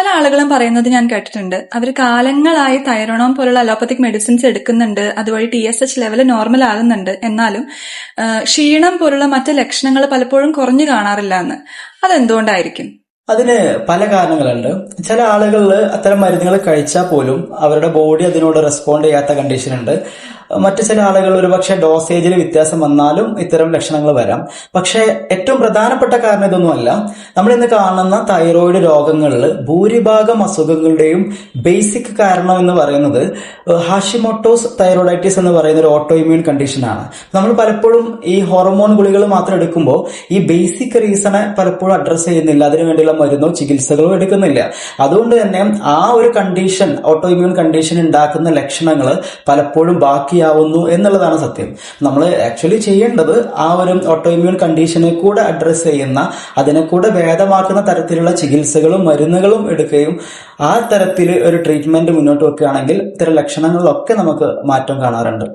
പല ആളുകളും പറയുന്നത് ഞാൻ കേട്ടിട്ടുണ്ട്. അവർ കാലങ്ങളായി തൈറോണോം പോലുള്ള അലോപ്പത്തിക് മെഡിസിൻസ് എടുക്കുന്നുണ്ട്. അതുവഴി T S H level normal ആകുന്നുണ്ട്. എന്നാലും ക്ഷീണം പോലുള്ള മറ്റ് ലക്ഷണങ്ങൾ പലപ്പോഴും കുറഞ്ഞു കാണാറില്ല എന്ന്. അതെന്തുകൊണ്ടായിരിക്കും? അതിന് പല കാരണങ്ങളുണ്ട്. ചില ആളുകളിൽ അത്തരം മരുന്നുകൾ കഴിച്ചാൽ പോലും അവരുടെ ബോഡി അതിനോട് റെസ്പോണ്ട് ചെയ്യാത്ത കണ്ടീഷൻ ഉണ്ട് മറ്റു ചില ആളുകൾ ഒരുപക്ഷെ ഡോസേജിൽ വ്യത്യാസം വന്നാലും ഇത്തരം ലക്ഷണങ്ങൾ വരാം. പക്ഷേ ഏറ്റവും പ്രധാനപ്പെട്ട കാരണം ഇതൊന്നുമല്ല. നമ്മൾ ഇന്ന് കാണുന്ന തൈറോയിഡ് രോഗങ്ങളിൽ ഭൂരിഭാഗം അസുഖങ്ങളുടെയും ബേസിക് കാരണം എന്ന് പറയുന്നത് ഹാഷിമോട്ടോസ് തൈറോയിഡൈറ്റിസ് എന്ന് പറയുന്ന ഒരു ഓട്ടോ ഇമ്മ്യൂൺ കണ്ടീഷനാണ് നമ്മൾ പലപ്പോഴും ഈ ഹോർമോൺ ഗുളികൾ മാത്രം എടുക്കുമ്പോൾ ഈ ബേസിക് റീസണെ പലപ്പോഴും അഡ്രസ്സ് ചെയ്യുന്നില്ല. അതിനു വേണ്ടിയുള്ള മരുന്നോ ചികിത്സകളോ എടുക്കുന്നില്ല. അതുകൊണ്ട് തന്നെ ആ ഒരു കണ്ടീഷൻ ഓട്ടോ ഇമ്മ്യൂൺ കണ്ടീഷൻ ഉണ്ടാക്കുന്ന ലക്ഷണങ്ങൾ പലപ്പോഴും ബാക്കിയാവുന്നു എന്നുള്ളതാണ് സത്യം. നമ്മൾ ആക്ച്വലി ചെയ്യേണ്ടത് ആ ഒരു ഓട്ടോ ഇമ്മ്യൂൺ കണ്ടീഷനെ കൂടെ അഡ്രസ്സ് ചെയ്യുന്ന അതിനെ കൂടെ ഭേദമാക്കുന്ന തരത്തിലുള്ള ചികിത്സകളും മരുന്നുകളും എടുക്കുകയും ആ തരത്തിൽ ഒരു ട്രീറ്റ്മെന്റ് മുന്നോട്ട് വെക്കുകയാണെങ്കിൽ ഇത്തരം ലക്ഷണങ്ങളിലൊക്കെ നമുക്ക് മാറ്റം കാണാറുണ്ട്.